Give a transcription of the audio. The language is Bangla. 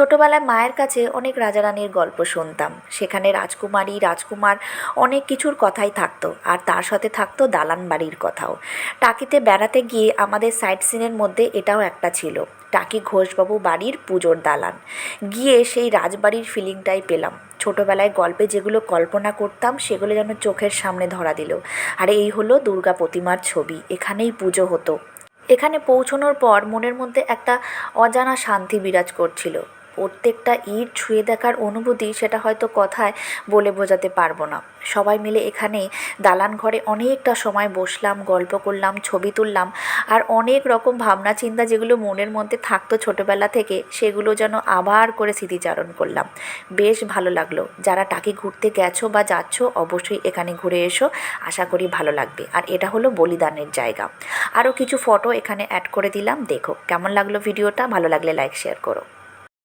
ছোটোবেলায় মায়ের কাছে অনেক রাজারানীর গল্প শুনতাম। সেখানে রাজকুমারী, রাজকুমার অনেক কিছুর কথাই থাকতো, আর তার সাথে থাকতো দালান বাড়ির কথাও। টাকিতে বেড়াতে গিয়ে আমাদের সাইট সিনের মধ্যে এটাও একটা ছিল, টাকি ঘোষবাবু বাড়ির পুজোর দালান। গিয়ে সেই রাজবাড়ির ফিলিংটাই পেলাম। ছোটোবেলায় গল্পে যেগুলো কল্পনা করতাম, সেগুলো যেন চোখের সামনে ধরা দিল। আর এই হলো দুর্গা প্রতিমার ছবি, এখানেই পুজো হতো। এখানে পৌঁছানোর পর মনের মধ্যে একটা অজানা শান্তি বিরাজ করছিল। প্রত্যেকটা ইট ছুঁয়ে দেখার অনুভূতি সেটা হয়তো কথায় বলে বোঝাতে পারব না। সবাই মিলে এখানে দালান ঘরে অনেকটা সময় বসলাম, গল্প করলাম, ছবি তুললাম আর অনেক রকম ভাবনা চিন্তা যেগুলো মনের মধ্যে থাকতো ছোটোবেলা থেকে সেগুলো যেন আবার করে স্মৃতিচারণ করলাম। বেশ ভালো লাগল। যারা টাকি ঘুরতে গেছো বা যাচ্ছ অবশ্যই এখানে ঘুরে এসো। আশা করি ভালো লাগবে। আর এটা হলো বলিদানের জায়গা। আরও কিছু ফটো এখানে অ্যাড করে দিলাম। দেখো, কেমন লাগল ভিডিওটা? ভালো লাগলে লাইক শেয়ার করো।